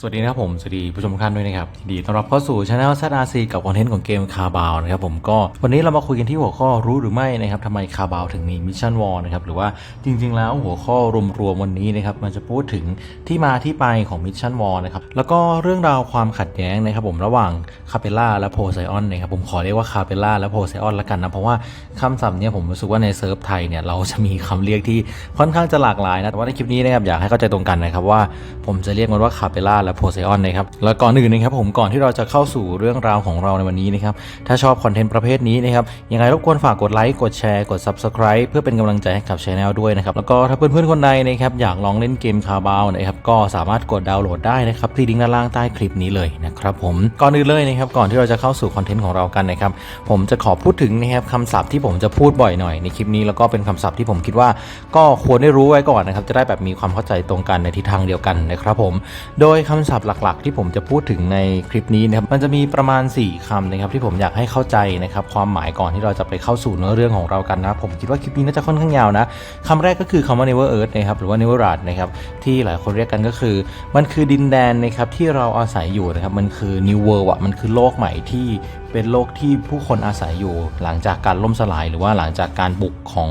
สวัสดีนะครับผมสวัสดีผู้ชมทุกท่านด้วยนะครับยินดีต้อนรับเข้าสู่ช anel ZRC กับคอนเทนต์ของเกมคาบาวนะครับผมก็วันนี้เรามาคุยกันที่หัวข้อรู้หรือไม่นะครับทำไมคาบาวถึงมีมิชชั่นวอลนะครับหรือว่าจริง ๆ แล้วหัวข้อรวมๆวันนี้นะครับมันจะพูดถึงที่มาที่ไปของมิชชั่นวอลนะครับแล้วก็เรื่องราวความขัดแย้งนะครับผมระหว่างคาเปล่าและโพไซออนนะครับผมขอเรียกว่าคาเปล่าและโพไซออนละกันนะเพราะว่าคำศัพท์เนี้ยผมรู้สึกว่าในเซิร์ฟไทยเนี่ยเราจะมีคำเรียกที่ค่อนข้างจะหลากหลายนะแต่ว่าในคลิปนี้นะครับอยากให้เข้าใจตรงกันนะครับว่าผมจะเรียกมันว่าคาเปล่าและโพไซออนนะครับแล้วก่อนอื่นนะครับผมก่อนที่เราจะเข้าสู่เรื่องราวของเราในวันนี้นะครับถ้าชอบคอนเทนต์ประเภทนี้นะครับยังไงรบกวนฝากกดไลค์กดแชร์กด Subscribe เพื่อเป็นกำลังใจให้กับช anel ด้วยนะครับแล้วก็ถ้าเพื่อนๆคนใดนะครับอยากลองเล่นเกมคาบาวนะครับก็สามารถกดดาวน์โหลดได้นะครับที่ลิงก์ด้านล่างใต้คลิปนี้เลยนะครับผมก่อนอื่นเลยนะครับก่อนที่เราจะเข้าสู่คอนเทนต์ของเรากันนะครับผมจะขอพูดถึงนะครับคำศัพท์ที่ผมจะพูดบ่อยหน่อยในคลิปนี้แล้วก็เป็นคำศัพท์ที่ผมคิดว่าก็ควรได้รู้ไว้ก่อนนะครับจะได้แบบมีความเข้าใจตรงกันในทิศทางเดียวกันนะครับผมโดยคคำศัพท์หลัก ๆ ที่ผมจะพูดถึงในคลิปนี้นะครับมันจะมีประมาณ 4คำนะครับที่ผมอยากให้เข้าใจนะครับความหมายก่อนที่เราจะไปเข้าสู่เนื้อเรื่องของเรากันนะผมคิดว่าคลิปนี้น่าจะค่อนข้างยาวนะคำแรกก็คือคำว่า never earth นะครับหรือว่า never r a d นะครับที่หลายคนเรียกกันก็คือ มันคือดินแดนนะครับที่เราอาศัยอยู่นะครับมันคือ new world อะมันคือโลกใหม่ที่เป็นโลกที่ผู้คนอาศัยอยู่ หลังจากการล่มสลายหรือว่าหลังจากการบุกของ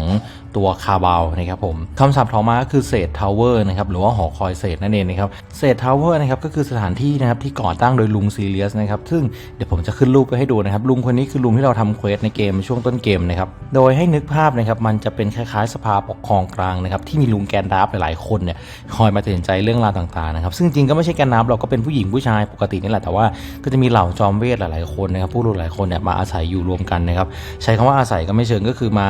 ตัวคาบาวนะครับผมคำศัพท์ต่อมาก็คือเศษทาวเวอร์นะครับหรือว่าหอคอยเศษนั่นเองนะครับเศษทาวเวอร์นะครับก็คือสถานที่นะครับที่ก่อตั้งโดยลุงซีเรียสนะครับซึ่งเดี๋ยวผมจะขึ้นรูปไปให้ดูนะครับลุงคนนี้คือลุงที่เราทำเควสในเกมช่วงต้นเกมนะครับโดยให้นึกภาพนะครับมันจะเป็นคล้ายๆสภาปกครองกลางนะครับที่มีลุงแกนดับหลายๆคนเนี่ยคอยมาตัดสินใจเรื่องราวต่างๆนะครับซึ่งจริงก็ไม่ใช่แกนดับเราก็เป็นผู้หญิงผู้ชายปกตินี่แหละแต่ว่าก็จะมีเหล่าจอมเวทหลายๆคนนะครับผู้รู้หลายคนเนี่ยมาอาศัยอยู่รวมกันนะครับใช้คำว่าอาศัยก็ไม่เชิงก็คือมา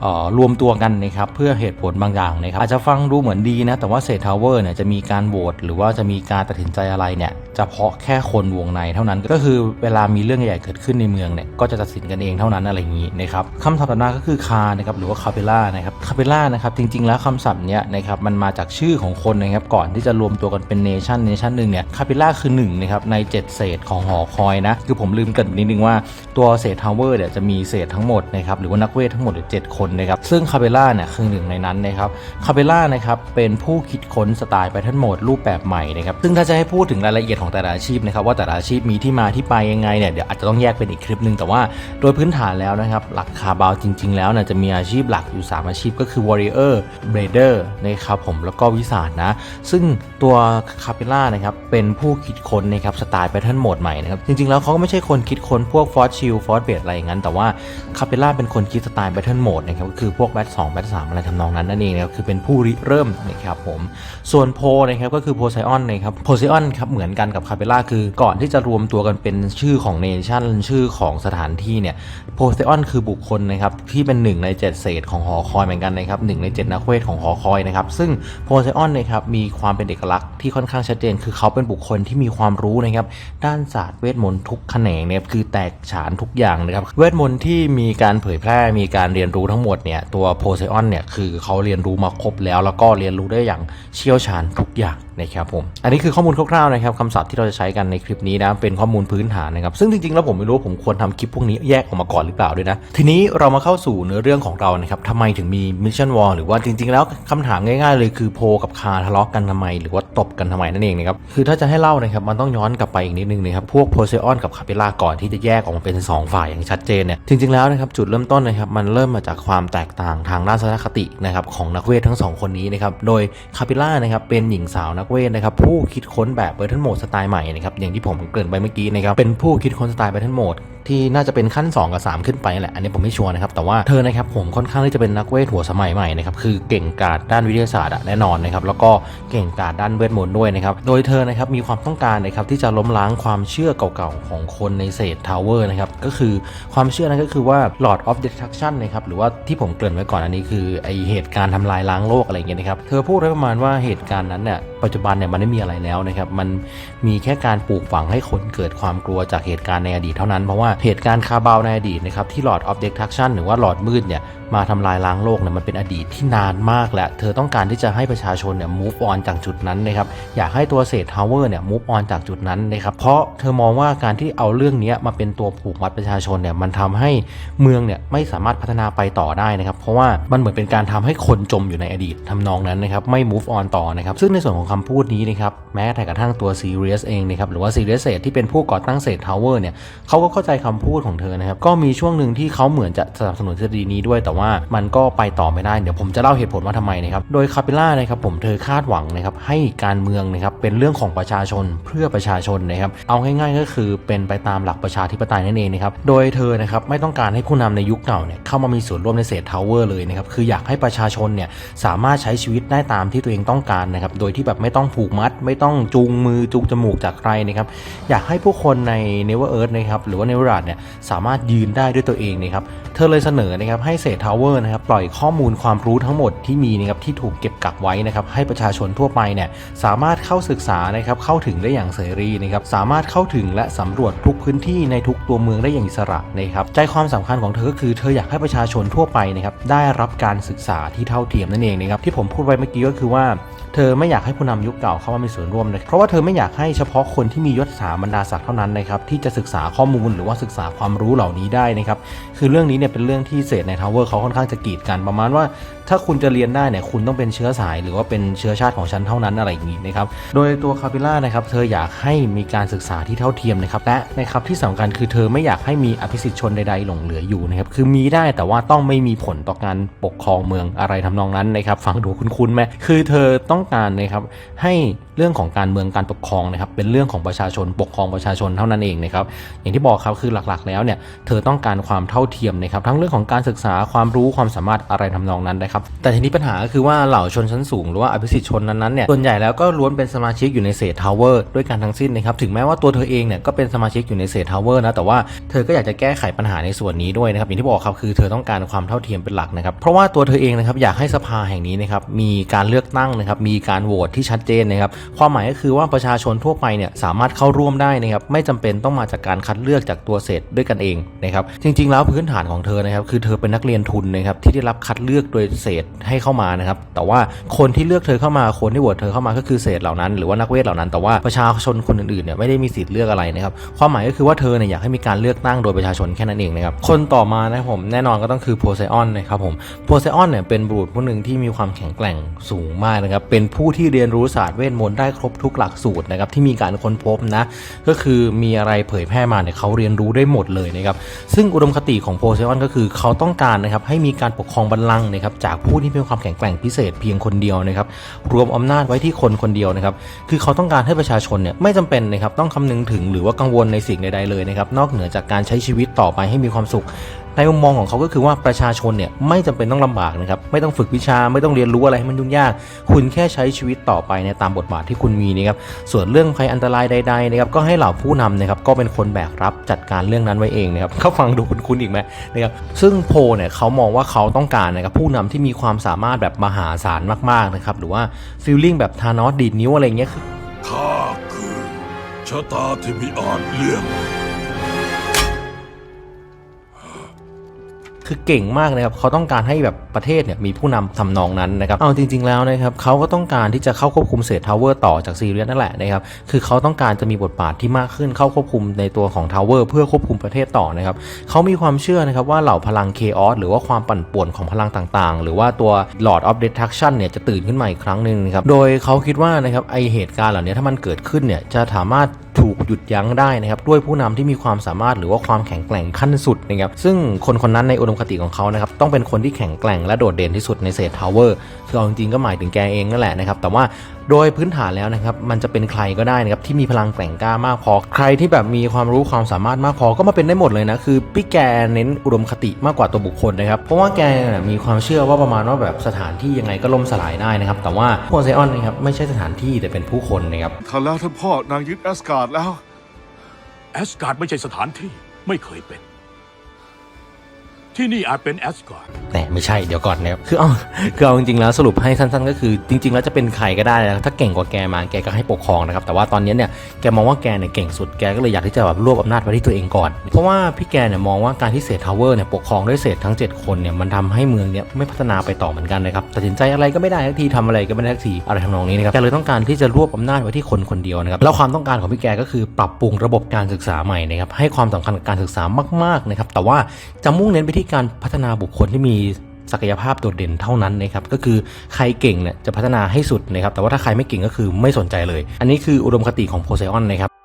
เอ่อรวมตัวกันนะครับเพื่อเหตุผลบางอย่างนะครับอาจจะฟังดูเหมือนดีนะแต่ว่าเศษทาวเวอร์เนี่ยจะมีการโหวตหรือว่าจะมีการตัดสินใจอะไรเนี่ย เฉพาะแค่คนวงในเท่านั้น ก็คือเวลามีเรื่องใหญ่เกิดขึ้นในเมืองเนี่ยก็จะตัดสินกันเองเท่านั้นอะไรอย่างนี้นะครับคำศัพท์ต่อมาก็คือคานะครับหรือว่าคาเปล่านะครับคาเปล่านะครับจริงๆ แล้วคำศัพท์เนี้ยนะครับมันมาจากชื่อของคนนะครับก่อนที่จะรวมตัวกันเป็นเนชั่นเนชั่นหนึ่งเนี่ยคาเปล่าคือหนึ่งนะครับใน 7 เศษของหอคอยนะคือผมลืมเกรินนิดนึงว่าตัวเศษทาวเวอร์เนี่ยจะมีเศษทั้งหมดนะครับหรือว่านักเวททั้งหมดเจ็ดคนนะครับซึ่งคาเปล่าเนี่ยคือหนึ่งในนั้นนะครับคาเปล่านะครับเป็นผู้คิดค้นสไตล์แพทเทิร์นโหมดรูปแบบใหม่นะครับซึ่งถ้าจะให้พูดถึงรายละเอียดของแต่ละอาชีพนะครับว่าแต่ละอาชีพมีที่มาที่ไปยังไงเนี่ยเดี๋ยวอาจจะต้องแยกเป็นอีกคลิปหนึ่งแต่ว่าโดยพื้นฐานแล้วนะครับหลักคาบาวจริง ๆ แล้วเนี่ยจะมีอาชีพหลักอยู่ 3 อาชีพก็คือ warrior brader นะครับผมแล้วก็วิสาดนะ ซึ่งตัวคาเปล่านะครับเป็นผู้คิดค้นนะครับสไตล์แพทเทิร์นโหมดใหม่นะครับจริง ๆ แล้วเขาก็ไม่ใช่คนคิดค้นพวกฟอสชิลฟอสเบดอะไรอย่างนั้น แต่ว่าคาเปล่าเป็นคนคิดสไตล์แพทเทิร์นโหมดนะครับก็คือพวกแบทสองแบทสามอะไรทำนองนั้นนั่นเองนะครับคือเป็นผู้ริเริ่มนะครับผมส่วนโพนะครับก็คือโพไซออนนะครับโพไซออนครับเหมือนกันกับับคาเปล่าคือก่อนที่จะรวมตัวกันเป็นชื่อของเนชั่นชื่อของสถานที่เนี่ยโพไซออนคือบุคคลนะครับที่เป็นหนึ่งในเจ็ดเศษของหอคอยเหมือนกันนะครับหนึ่งในเจ็ดนักเวทของหอคอยนะครับซึ่งโพไซออนนะครับมีความเป็นเอกลักษณ์ที่ค่อนข้างชัดเจน คือเขาเป็นบุคคลที่มีความรู้นะครับด้านศาสตร์เวทมนต์ทุกแขนงเนี่ยคือแตกฉานทุกอย่างนะครับเวทมนต์ที่มีการเผยแพร่มีการเรียนรู้ทั้งหมดเนี่ยตัวโพไซออนเนี่ยคือเขาเรียนรู้มาครบแล้ว แล้วก็เรียนรู้ได้อย่างเชี่ยวชาญทุกอย่างนะครับผมอันนี้คือข้อมูลคร่าวๆนะครับคำศัพท์ที่เราจะใช้กันในคลิปนี้นะเป็นข้อมูลพื้นฐานนะครับซึ่งจริงๆแล้วผมไม่รู้ผมควรทำคลิปพวกนี้แยกออกมาก่อนหรือเปล่าด้วยนะ ทีนี้เรามาเข้าสู่เนื้อเรื่องของเรานะครับทำไมถึงมีมิชชั่นวอลหรือว่าจริง ๆ แล้วคำถามง่ายๆเลยคือโพกับคาทะเลาะกันทำไม หรือว่าตบกันทำไมนั่นเองนะครับคือถ้าจะให้เล่านะครับมันต้องย้อนกลับไปอีกนิดนึงนะครับพวกโพเซออนกับคาเปล่าก่อนที่จะแยกออกมาเป็นสองฝ่ายอย่างชัดเจนเนี่ยจริงๆแล้วนะครับจุดเริ่มต้นนะครับมันเริ่มมาจากความแตกต่างทางด้านทัศนคตินะครับของนักเวททั้งสองคนนี้นะครับโดยคาเปล่านะครับเป็นหญิงสาวนักเวทนะครับผู้คิดค้นแบบเบอร์ทันโหมดสไตล์ใหม่นะครับอย่างที่ผมเกริ่นไปเมื่อกี้นะครับเป็นผู้คิดค้นสไตล์เบรทันโหมดที่น่าจะเป็นขั้น 2 กับ 3 ขึ้นไปแหละ อันนี้ผมไม่ชัวร์นะครับ แต่ว่าเธอนะครับผมค่อนข้างที่จะเป็นนักเวทหัวสมัยใหม่นะครับ คือเก่งกาจด้านวิทยาศาสตร์แน่นอนนะครับ แล้วก็เก่งกาจด้านเวทมนต์ด้วยนะครับ โดยเธอนะครับมีความต้องการนะครับที่จะล้มล้างความเชื่อเก่าๆ ของคนในเศษทาวเวอร์นะครับ ก็คือความเชื่อนั้นก็คือว่า Lord of Destruction นะครับ หรือว่าที่ผมเกริ่นไว้ก่อนอันนี้คือไอเหตุการณ์ทำลายล้างโลกอะไรเงี้ยนะครับ เธอพูดไว้ประมาณว่าเหตุการณ์นั้นเนี่ย ปัจจุบันเนี่ยมันไม่มีอะไรแล้วนะครับมันมีแค่การปลูกฝังให้คนเกิดความกลัวจากเหตุการณ์ในอดีตเท่านั้น เพราะว่าเหตุการณ์คาบาวในอดีตนะครับที่หลอด of Destruction หรือว่าหลอดมืดเนี่ย มาทำลายล้างโลกเนี่ยมันเป็นอดีตที่นานมากแล้วเธอต้องการที่จะให้ประชาชนเนี่ย move on จากจุดนั้นนะครับอยากให้ตัวเศษทาวเวอร์เนี่ย move on จากจุดนั้นนะครับเพราะเธอมองว่าการที่เอาเรื่องนี้มาเป็นตัวผูกมัดประชาชนเนี่ยมันทำให้เมืองเนี่ยไม่สามารถพัฒนาไปต่อได้นะครับเพราะว่ามันเหมือนเป็นการทำให้คนจมอยู่ในอดีตทำนองนั้นนะครับไม่ move on ต่อนะครับซึ่งในส่วนของคำพูดนี้นะครับแม้แต่กระทั่งตัวซีเรียสเองนะครับหรือว่าซีเรียสเซที่เป็นผู้ก่อตั้งเศษทาวเวอร์เนี่ยเขาก็เข้าใจคำพูดของเธอนะครับก็มีช่วงหนึ่งที่เขาเหมือนจะสนับสนุนทฤษฎีนี้ด้วยแต่ว่ามันก็ไปต่อไม่ได้เดี๋ยวผมจะเล่าเหตุผลว่าทำไมนะครับโดยคาปิล่านะครับผมเธอคาดหวังนะครับให้การเมืองนะครับเป็นเรื่องของประชาชนเพื่อประชาชนนะครับเอาง่ายๆก็คือเป็นไปตามหลักประชาธิปไตยนั่นเองนะครับโดยเธอนะครับไม่ต้องการให้ผู้นำในยุคเก่าเนี่ยเข้ามามีส่วนร่วมในเศษทาวเวอร์เลยนะครับคืออยากให้ประชาชนเนี่ยสามารถใช้ชีวิตได้ตามที่ตัวเองต้องการนะครับโดยที่แบบไม่ต้องผูกมัด ไม่ต้องจูงมือจูงจมูกจากใครนะครับอยากให้ผู้คนใน Never Earth นะครับหรือว่า Never a เนี่ยสามารถยืนได้ด้วยตัวเองนะครับเธอเลยเสนอนะครับให้เศษทาวเวอร์นะครับปล่อยข้อมูลความรู้ทั้งหมดที่มีนะครับที่ถูกเก็บกักไว้นะครับให้ประชาชนทั่วไปเนี่ยสามารถเข้าศึกษานะครับเข้าถึงได้อย่างเสรีนะครับสามารถเข้าถึงและสำรวจทุกพื้นที่ในทุกตัวเมืองได้อย่างอิสระนะครับใจความสำคัญของเธอก็คือเธออยากให้ประชาชนทั่วไปนะครับได้รับการศึกษาที่เท่าเทียมนั่นเองนะครับที่ผมพูดไว้เมื่อกี้ก็คือว่าเธอไม่อยากให้ผู้นำยุคเก่าเข้ามามีส่วนร่วมนะเพราะว่าเธอไม่อยากให้เฉพาะคนที่มียศสาบรรดาศักดิ์เท่านั้นนะครับที่จะศึกษาข้อมูลหรือว่าศึกษาความรู้เหล่านี้ได้นะครับคือเรื่องนี้เนี่ยเป็นเรื่องที่เศษในทาวเวอร์เขาค่อนข้างจะกีดกันประมาณว่า ถ้าคุณจะเรียนได้เนี่ยคุณต้องเป็นเชื้อสาย หรือว่าเป็นเชื้อชาติของฉันเท่านั้นอะไรอย่างนี้นะครับโดยตัวคาปิล่านะครับเธออยากให้มีการศึกษาที่เท่าเทียมนะครับและนะครับที่สำคัญคือเธอไม่อยากให้มีอภิสิทธิชนใดๆหลงเหลืออยู่นะครับคือมีได้แต่ว่าต้องไม่มีผลต่อการปกครองเมืองอะไรทำนองนั้นนะครับฟังดูคุ้นๆไหมคือเธอต้องการนะครับให้เรื่องของการเมืองการปกครองนะครับเป็นเรื่องของประชาชนปกครองประชาชนเท่านั้นเองนะครับอย่างที่บอกครับคือหลักๆ แล้วเนี่ยเธอต้องการความเท่าเทียมนะครับทั้งเรื่องของการศึกษาความรู้ความสามารถอะไรทำนองนั้นนะครับแต่ทีนี้ปัญหาก็คือว่าเหล่าชนชั้นสูงหรือว่าอภิสิทธิชนนั้นๆเนี่ยส่วนใหญ่แล้วก็ล้วนเป็นสมาชิกอยู่ในเศษทาวเวอร์ด้วยกันทั้งสิ้นนะครับถึงแม้ว่าตัวเธอเองเนี่ยก็เป็นสมาชิกอยู่ในเศษทาวเวอร์นะแต่ว่าเธอก็อยากจะแก้ไขปัญหาในส่วนนี้ด้วยนะครับอย่างที่บอกครับคือเธอต้องการความเท่าเทียมเป็นหลักนะครับเพราะว่าตัวเธอเองนะครับอยากให้สภาแห่งนี้นะครับมีการเลือกตั้งนะครับมีการโหวตที่ชัดเจนนะครับความหมายก็คือว่าประชาชนทั่วไปเนี่ยสามารถเข้าร่วมได้นะครับไม่จำเป็นต้องมาจากการคัดเลือกจากตัวเศษด้วยกันเองนะครับจริง ๆ แล้วพื้นฐานของเธอนะครับคือเธอเป็นนักเรียนทุนนะครับที่ได้รับคัดเลือกโดยเศษให้เข้ามานะครับแต่ว่าคนที่เลือกเธอเข้ามาคนที่โหวตเธอเข้ามาก็คือเศษเหล่านั้น หรือว่านักเวทเหล่านั้นแต่ว่าประชาชนคนอื่นๆเนี่ยไม่ได้มีสิทธิ์เลือกอะไรนะครับความหมายก็คือว่าเธอเนี่ยอยากให้มีการเลือกตั้งโดยประชาชนแค่นั้นเองนะครับคนต่อมานะผมแน่นอนก็ต้องคือโพไซออนนะครับผมโพไซออนเนี่ยเป็นบุรุษผู้หนึ่งที่มีความแข็งแกร่งสูงมากนะครับเป็นผู้ที่เรียนรู้ศาสตร์เวทมนต์ได้ครบทุกหลักสูตรนะครับที่มีการค้นพบนะก็คือมีอะไรเผยแพร่มาเนี่ยเขาเรียนรู้ได้หมดเลยนะครับซึ่งอุดมคติของโพไซออนก็คือเขาต้องการนะครับให้มีการปกครองบัลลังก์นะครับจากผู้ที่มีความแข็งแกร่งพิเศษเพียงคนเดียวนะครับรวมอำนาจไว้ที่คนคนเดียวนะครับคือเขาต้องการให้ประชาชนเนี่ยไม่จำเป็นนะครับต้องคำนึงถึงหรือว่ากังวลในสิ่งใดๆเลยนะครับนอกเหนือจากการใช้ชีวิตต่อไปให้มีความสุข ในมุมมองของเขาก็คือว่าประชาชนเนี่ยไม่จำเป็นต้องลำบากนะครับไม่ต้องฝึกวิชาไม่ต้องเรียนรู้อะไรให้มันยุ่งยาก คุณแค่ใช้ชีวิตต่อไปในตามบทบาทที่คุณมีนะครับส่วนเรื่องภัยอันตรายใดๆนะครับก็ให้เหล่าผู้นำนะครับก็เป็นคนแบกรับจัดการเรื่องนั้นไว้เองนะครับเขาฟังดูคุ้นๆอีกไหมนะครับซึ่งโพลเนี่ยเขามองว่าเขาต้องการนะครับผู้นำที่มีความสามารถแบบมหาศาลมากๆนะครับหรือว่าฟีลลิ่งแบบทานอสดีดนิ้วอะไรเงี้ยข้าคือชะตาที่มิอาจเลี่ยง คือเก่งมากนะครับเขาต้องการให้แบบประเทศเนี่ยมีผู้นำทำนองนั้นนะครับเอาจริง ๆแล้วนะครับเขาก็ต้องการที่จะเข้าควบคุมเศษทาวเวอร์ต่อจากซีเรียสนั่นแหละนะครับคือเขาต้องการจะมีบทบาทที่มากขึ้นเข้าควบคุมในตัวของทาวเวอร์เพื่อควบคุมประเทศต่อนะครับเขามีความเชื่อนะครับว่าเหล่าพลังเคออสหรือว่าความปั่นป่วนของพลังต่างๆ หรือว่าตัว Lord of Destruction เนี่ยจะตื่นขึ้นมาอีกครั้งหนึ่งนะครับโดยเขาคิดว่านะครับไอเหตุการณ์เหล่านี้ถ้ามันเกิดขึ้นเนี่ยจะสามารถถูกหยุดยั้งได้นะครับด้วยผู้นำที่มีความสามารถหรือว่าความแข็งแกร่งขั้นสุดนะครับซึ่งคนคนนั้นในอุดมคติของเขานะครับต้องเป็นคนที่แข็งแกร่งและโดดเด่นที่สุดในเศษทาวเวอร์คือเอาจริงๆก็หมายถึงแกเองนั่นแหละนะครับ แต่ว่าโดยพื้นฐานแล้วนะครับ มันจะเป็นใครก็ได้นะครับที่มีพลังแกร่งกล้ามากพอ ใครที่แบบมีความรู้ความสามารถมากพอก็มาเป็นได้หมดเลยนะ คือพี่แกเน้นอุดมคติมากกว่าตัวบุคคลนะครับ เพราะว่าแกเนี่ยมีความเชื่อว่าประมาณว่าแบบสถานที่ยังไงก็ล่มสลายได้นะครับ แต่ว่าโพไซออนนะครับไม่ใช่สถานที่แต่เป็นผู้คนนะครับท่านแล้วท่านพ่อนางยึดแอสการ์ดแล้ว แอสการ์ดไม่ใช่สถานที่ไม่เคยเป็น ที่นี่อาจเป็นแอสการ์ดแต่ไม่ใช่เดี๋ยวก่อนนะครับคือเอาคือเอาจริงๆแล้วสรุปให้สั้นๆ ก็คือจริง ๆ แล้วจะเป็นใครก็ได้นะถ้าเก่งกว่าแกมาแกก็ให้ปกครองนะครับแต่ว่าตอนนี้เนี่ยแกมองว่าแกเนี่ยเก่งสุดแกก็เลยอยากที่จะแบบรวบอำนาจไว้ที่ตัวเองก่อน เพราะว่าพี่แกเนี่ยมองว่าการที่เศษทาวเวอร์เนี่ยปกครองด้วยเศษทั้ง 7 คนเนี่ยมันทำให้เมืองเนี่ยไม่พัฒนาไปต่อเหมือนกันนะครับตัดสินใจอะไรก็ไม่ได้ทักทีทำอะไรก็ไม่ได้ทักทีอะไรทำนองนี้นะครับแกเลยต้องการที่จะรวบอำนาจไว้ที่คนคนเดียวนะครับแล้วความต้องการของพี่แกก็คือปรับปรุงระบบการศึกษาใหม่นะครับให้ความสำคัญกับการศึกษามากๆนะครับแต่ว่าจะมุ่งเน้นไปที่การพัฒนาบุคคลที่มีศักยภาพโดดเด่นเท่านั้นนะครับก็คือใครเก่งเนี่ยจะพัฒนาให้สุดนะครับแต่ว่าถ้าใครไม่เก่งก็คือไม่สนใจเลย อันนี้คืออุดมคติของโพไซออนนะครับ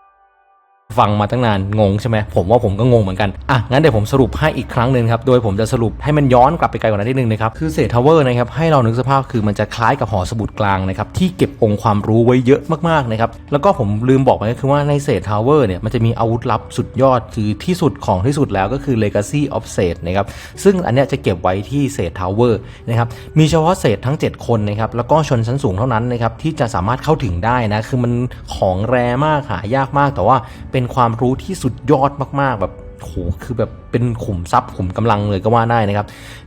ฟังมาตั้งนานงงใช่ไหมผมว่าผมก็งงเหมือนกันอะงั้นเดี๋ยวผมสรุปให้อีกครั้งหนึ่งครับโดยผมจะสรุปให้มันย้อนกลับไปไกลกว่านั้นนิดนึงนะครับคือเศษทาวเวอร์นะครับให้เรานึกสภาพคือมันจะคล้ายกับหอสมุดกลางนะครับที่เก็บองค์ความรู้ไว้เยอะมากๆนะครับแล้วก็ผมลืมบอกไปก็คือว่าในเศษทาวเวอร์เนี่ยมันจะมีอาวุธลับสุดยอดคือที่สุดของที่สุดแล้วก็คือ Legacy of s a t นะครับซึ่งอันเนี้ยจะเก็บไว้ที่เศษทาวเวอร์นะครับมีเฉพาะเศษทั้ง 7 คนนะครับแล้วก็ชนชั้นสูงเท่านั้นนะครับที่จะสามารถเข้าถึงได้นะคือมันของแรมากหายากมากแต่ว่าเป็นความรู้ที่สุดยอดมากๆแบบโหคือแบบ เป็นขุมทรัพย์ขุมกำลังเลยก็ว่าได้นะครับ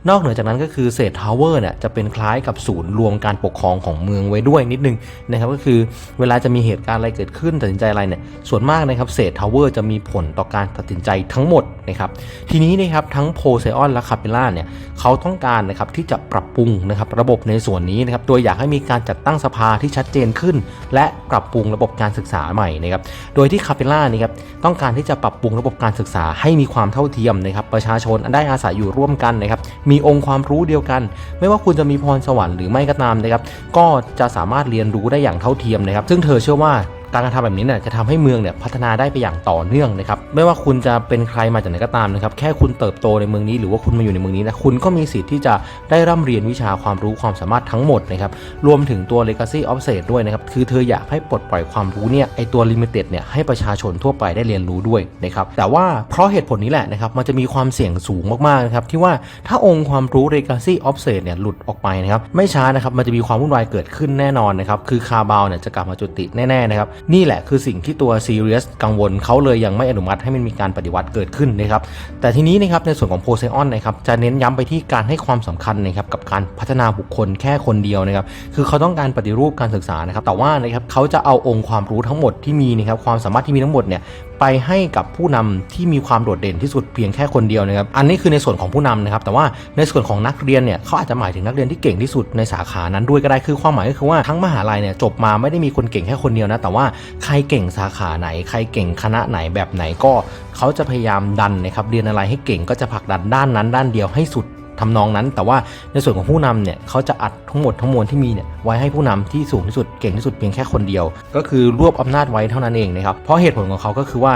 นอกเหนือจากนั้นก็คือเศษทาวเวอร์เนี่ยจะเป็นคล้ายกับศูนย์รวมการปกครองของเมืองไว้ด้วยนิดนึงนะครับก็คือเวลาจะมีเหตุการณ์อะไรเกิดขึ้นตัดสินใจอะไรเนี่ยส่วนมากนะครับเศษทาวเวอร์จะมีผลต่อการตัดสินใจทั้งหมดนะครับทีนี้นะครับทั้งโพไซออนและคาเปล่าเนี่ยเขาต้องการนะครับที่จะปรับปรุงนะครับระบบในส่วนนี้นะครับโดยอยากให้มีการจัดตั้งสภาที่ชัดเจนขึ้น และปรับปรุงระบบการศึกษาใหม่นะครับโดยที่คาเปล่านี่ครับต้องการที่จะปรับปรุงระบบการศึกษาให้มีความเท่าเทียมนะครับประชาชนได้อาศัยอยู่ร่วมกันนะครับมีองค์ความรู้เดียวกัน ไม่ว่าคุณจะมีพรสวรรค์หรือไม่ก็ตามนะครับก็จะสามารถเรียนรู้ได้อย่างเท่าเทียมนะครับ ซึ่งเธอเชื่อว่า การกระทำแบบนี้เนี่ยจะทำให้เมืองเนี่ยพัฒนาได้ไปอย่างต่อเนื่องนะครับไม่ว่าคุณจะเป็นใครมาจากไหนก็ตามนะครับแค่คุณเติบโตในเมืองนี้หรือว่าคุณมาอยู่ในเมืองนี้นะคุณก็มีสิทธิ์ที่จะได้ร่ำเรียนวิชาความรู้ความสามารถทั้งหมดนะครับรวมถึงตัว Legacy of s a t ด้วยนะครับคือเธออยากให้ปลดปล่อยความรู้เนี่ยไอตัว Limited เนี่ยให้ประชาชนทั่วไปได้เรียนรู้ด้วยนะครับแต่ว่าเพราะเหตุผลนี้แหละนะครับมันจะมีความเสี่ยงสูงมากๆนะครับที่ว่าถ้าองค์ความรู้ Legacy of s a t เนี่ยหลุดออกไปนะครับไม่ช้านะครับมันจะมีความวุ่นวายเกิดขึ้นแน่นอนนะครับคือคาบาวเนี่ยจะกลับมาจุติแน่ๆนะครับนี่แหละคือสิ่งที่ตัวซีเรียสกังวลเขาเลยยังไม่อนุมัติให้มันมีการปฏิวัติเกิดขึ้นนะครับแต่ทีนี้นะครับในส่วนของโพไซออนนะครับจะเน้นย้ำไปที่การให้ความสำคัญนะครับกับการพัฒนาบุคคลแค่คนเดียวนะครับคือเขาต้องการปฏิรูปการศึกษานะครับแต่ว่านะครับเขาจะเอาองค์ความรู้ทั้งหมดที่มีนะครับความสามารถที่มีทั้งหมดเนี่ย ไปให้กับผู้นำที่มีความโดดเด่นที่สุดเพียงแค่คนเดียวนะครับอันนี้คือในส่วนของผู้นำนะครับแต่ว่าในส่วนของนักเรียนเนี่ยเขาอาจจะหมายถึงนักเรียนที่เก่งที่สุดในสาขานั้นด้วยก็ได้คือความหมายก็คือว่าทั้งมหาลัยเนี่ยจบมาไม่ได้มีคนเก่งแค่คนเดียวนะแต่ว่าใครเก่งสาขาไหน ใครเก่งคณะไหนแบบไหนก็เขาจะพยายามดันนะครับเรียนอะไรให้เก่งก็จะผลักดันด้านนั้นด้านเดียวให้สุด ทำนองนั้น แต่ว่าในส่วนของผู้นำเนี่ยเขาจะอัดทั้งหมดทั้งมวลที่มีเนี่ยไว้ให้ผู้นำที่สูงที่สุดเก่งที่สุดเพียงแค่คนเดียว ก็คือรวบอำนาจไว้เท่านั้นเองนะครับเพราะเหตุผลของเขาก็คือว่า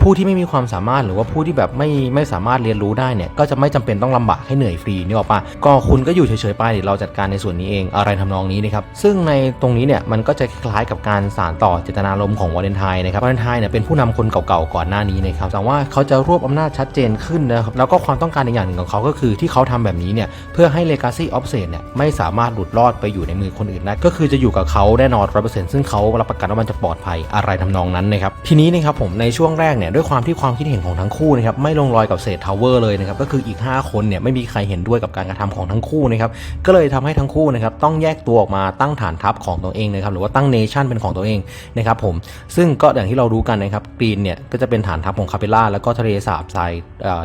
ผู้ที่ไม่มีความสามารถหรือว่าผู้ที่แบบไม่ไม่สามารถเรียนรู้ได้เนี่ยก็จะไม่จำเป็นต้องลำบากให้เหนื่อยฟรีนี่หรอกปะก็คุณก็อยู่เฉยๆไปเดี๋ยวเราจัดการในส่วนนี้เองอะไรทำนองนี้นะครับซึ่งในตรงนี้เนี่ยมันก็จะคล้ายกับการสานต่อเจตนารมณ์ของวาเลนไทน์นะครับวาเลนไทน์เนี่ยเป็นผู้นำคนเก่าๆก่อนหน้านี้นะครับแต่ว่าเขาจะรวบอำนาจชัดเจนขึ้นนะครับแล้วก็ความต้องการอีกอย่างหนึ่งของเขาก็คือที่เขาทำแบบนี้เนี่ยเพื่อให้ Legacy of s a t เนี่ยไม่สามารถหลุดรอดไปอยู่ในมือคนอื่นได้ก็คือจะอยู่กับเขาแน่นอนร้อยเปอร์เซ็นต์ซึ่งเขารับประกันว่ามันจะปลอดภัยอะไรทำนองนั้นนะครับทีนี้นะครับผมในช่วงแรกเนี่ยด้วยความที่ความคิดเห็นของทั้งคู่นะครับไม่ลงรอยกับเศษทาวเวอร์เลยนะครับก็คืออีก 5 คนเนี่ยไม่มีใครเห็นด้วยกับการกระทำของทั้งคู่นะครับก็เลยทำให้ทั้งคู่นะครับต้องแยกตัวออกมาตั้งฐานทัพของตัวเองนะครับหรือว่าตั้งเนชั่นเป็นของตัวเองนะครับผมซึ่งก็อย่างที่เรารู้กันนะครับกรีนเนี่ยก็จะเป็นฐานทัพของคาเปล่าแล้วก็ทะเลสาบทราย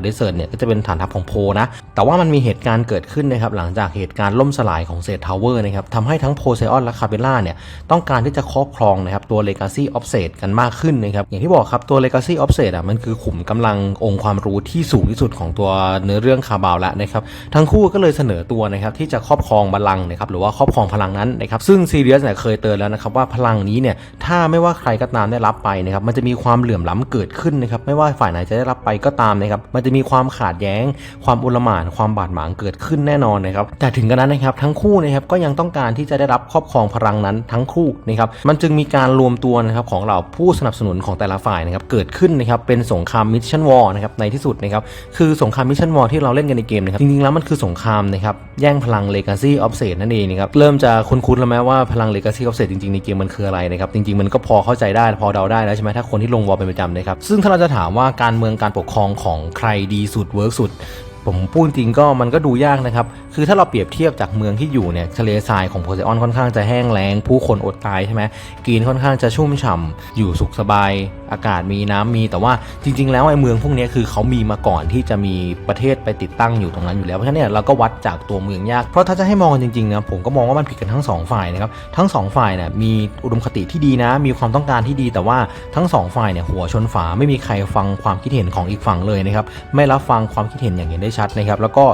เดสเซิร์ตเนี่ยก็จะเป็นฐานทัพของโพนะแต่ว่ามันมีเหตุการณ์เกิดขึ้นนะครับหลังจากเหตุการณ์ล่มสลายของเศษทาวเวอร์นะครับทำให้ทั้งโพไซออนและคาเปล่าเนี่ยต้องการที่จะครอบครองนะครับตัว Legacy of s a t กันมากขึ้นนะครับอย่างที่บอกครับตัว Legacy of s a t อะมันคือขุมกำลังองค์ความรู้ที่สูงที่สุดของตัวเนื้อเรื่องคาบาวแล้วนะครับทั้งคู่ก็เลยเสนอตัวนะครับที่จะครอบครองบัลลังก์นะครับหรือว่าครอบครองพลังนั้นนะครับซึ่งซีเรียสเนี่ยเคยเตือนแล้วนะครับว่าพลังนี้เนี่ยถ้าไม่ว่าใครก็ตามได้รับไปนะครับมันจะมีความเหลื่อมล้ำเกิดขึ้นนะครับไม่ว่าฝ่ายไหนจะได้รับไปก็ตามนะครับมันจะมีความขาดแย้ง ความอุลหม่านความบาดหมางเกิดขึ้นแน่นอนนะครับแต่ถึงกระนั้นนะครับทั้งคู่นะครับก็ยังต้องการที่จะได้รับครอบครองพลังนั้นทั้งคู่นะครับมันจึงมีการรวมตัวนะครับของเหล่าผู้สนับสนุนของแต่ละฝ่ายนะครับเกิดขึ้นนะครับเป็นสงครามมิชชั่นวอร์นะครับในที่สุดนะครับคือสงครามมิชชั่นวอร์ที่เราเล่นกันในเกมนะครับจริงๆแล้วมันคือสงครามนะครับแย่งพลัง Legacy of s a t นั่นเองนะครับเริ่มจะคุ้นๆแล้วไหมว่าพลัง Legacy of s a t จริงๆในเกมมันคืออะไรนะครับจริงๆมันก็พอเข้าใจได้พอเดาได้แล้วใช่ไหมถ้าคนที่ลงวอลเป็นประจำนะครับซึ่งถ้าเราจะถามว่าการเมืองการปกครองของใครดีสุดเวิร์กสุด ผมพูดจริงก็มันก็ดูยากนะครับ คือถ้าเราเปรียบเทียบจากเมืองที่อยู่เนี่ยทะเลทรายของโพไซออนค่อนข้างจะแห้งแล้ง ผู้คนอดตายใช่ไหมกรีนค่อนข้างจะชุ่มฉ่ำอยู่สุขสบาย อากาศมีน้ำมี แต่ว่าจริง ๆ แล้วไอ้เมืองพวกนี้คือเขามีมาก่อนที่จะมีประเทศไปติดตั้งอยู่ตรงนั้นอยู่แล้ว เพราะฉะนั้นเนี่ยเราก็วัดจากตัวเมืองยาก เพราะถ้าจะให้มองกันจริงๆนะผมก็มองว่ามันผิดกันทั้งสองฝ่ายนะครับ ทั้งสองฝ่ายเนี่ยมีอุดมคติที่ดีนะ มีความต้องการที่ดี แต่ว่าทั้งสองฝ่ายเนี่ยหัวชนฝาไม่มีใครฟังความคิดเห็นของอีกฝั่งเลยนะครับ ไม่รับฟังความคิดเห็นอย่างเห็นได้ชัดนะครับ แล้วก็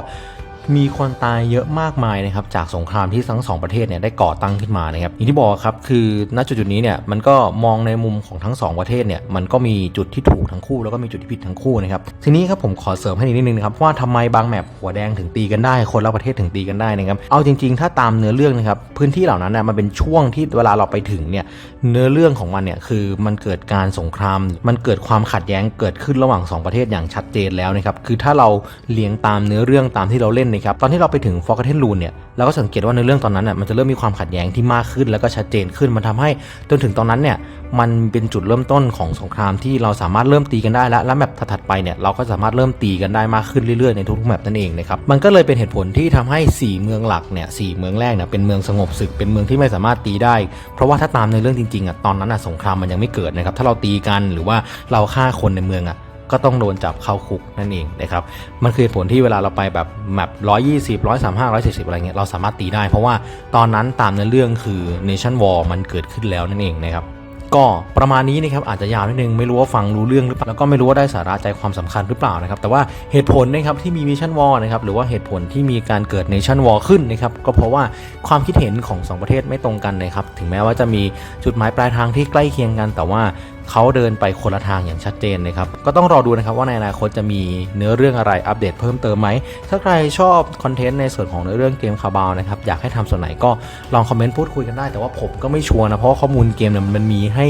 มีคนตายเยอะมากมายนะครับจากสงครามที่ทั้งสองประเทศเนี่ยได้ก่อตั้งขึ้นมานะครับอย่างที่บอกครับคือณจุดจุดนี้เนี่ยมันก็มองในมุมของทั้งสองประเทศเนี่ยมันก็มีจุดที่ถูกทั้งคู่แล้วก็มีจุดที่ผิดทั้งคู่นะครับทีนี้ครับผมขอเสริมให้นิดนึงนะครับว่าทำไมบางแมปหัวแดงถึงตีกันได้ คนละประเทศถึงตีกันได้นะครับเอาจริง ๆ ถ้าตามเนื้อเรื่องนะครับพื้นที่เหล่านั้นน่ะมันเป็นช่วงที่เวลาเราไปถึงเนี่ยเนื้อเรื่องของมันเนี่ยคือมันเกิดการสงคราม มันเกิดความขัดแย้งเกิดขึ้นระหว่างสองประเทศอย่างชัดเจนแล้วนะครับคือถ้าเราเลี้ยงตามเนื้อเรื่องตามที่เราเล่นนะครับตอนที่เราไปถึงฟอร์กเทนลูนเนี่ยเราก็สังเกตว่าในเรื่องตอนนั้นน่ะมันจะเริ่มมีความขัดแย้งที่มากขึ้น แล้วก็ชัดเจนขึ้นมันทำให้จนถึงตอนนั้นเนี่ยมันเป็นจุดเริ่มต้นของสงครามที่เราสามารถเริ่มตีกันได้ แล้วและแมปถัดๆไปเนี่ยเราก็สามารถเริ่มตีกันได้มากขึ้นเรื่อยๆในทุกๆแมปนั่นเองนะครับมันก็เลยเป็นเหตุผลที่ทำให้สี่เมืองหลักเนี่ยสี่เมืองแรกเนี่ยเป็นเมืองสงบศึกเป็นเมืองที่ไม่สามารถตีได้ เพราะว่าถ้าตามในเรื่องจริงๆอะตอนนั้นอะสงครามมันยังไม่เกิดนะครับถ้าเราตีกันหรือว่าเราฆ่าคนในเมืองอะ ก็ต้องโดนจับเข้าคุกนั่นเองนะครับ มันคือผลที่เวลาเราไปแบบแมป120 135 140 อะไรเงี้ย เราสามารถตีได้ เพราะว่าตอนนั้นตามเนื้อเรื่องคือ Nation War มันเกิดขึ้นแล้วนั่นเองนะครับก็ประมาณนี้นะครับอาจจะยาวนิดนึงไม่รู้ว่าฟังรู้เรื่องหรือเปล่าแล้วก็ไม่รู้ว่าได้สาระใจความสำคัญหรือเปล่านะครับแต่ว่าเหตุผลนะครับที่มีมิชชั่นวอร์นะครับหรือว่าเหตุผลที่มีการเกิดเนชั่นวอร์ขึ้นนะครับก็เพราะว่าความคิดเห็นของสองประเทศไม่ตรงกันนะครับถึงแม้ว่าจะมีจุดหมายปลายทางที่ใกล้เคียงกัน แต่ว่า เขาเดินไปคนละทางอย่างชัดเจนนะครับ ก็ต้องรอดูนะครับว่าในอนาคตจะมีเนื้อเรื่องอะไรอัปเดตเพิ่มเติมไหม ถ้าใครชอบคอนเทนต์ในส่วนของเนื้อเรื่องเกมคาบาวนะครับ อยากให้ทำส่วนไหนก็ลองคอมเมนต์พูดคุยกันได้ แต่ว่าผมก็ไม่ชัวร์นะ เพราะข้อมูลเกมเนี่ยมันมีให้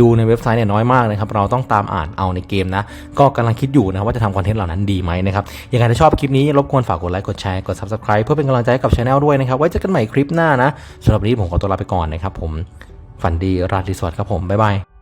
ดูในเว็บไซต์เนี่ยน้อยมากนะครับ เราต้องตามอ่านเอาในเกมนะ ก็กำลังคิดอยู่นะครับว่าจะทำคอนเทนต์เหล่านั้นดีไหมนะครับยังไงถ้าชอบคลิปนี้รบกวนฝากกดไลค์กดแชร์กด subscribe เพื่อเป็นกำลังใจให้กับช anel ด้วยนะครับไว้เจอกันใหม่คลิปหน้านะสำหรับวันนี้ผมขอตัวลาไปก่อนนะครับผมฝันดีราตรีสวัสดิ์ครับผมบ๊ายบาย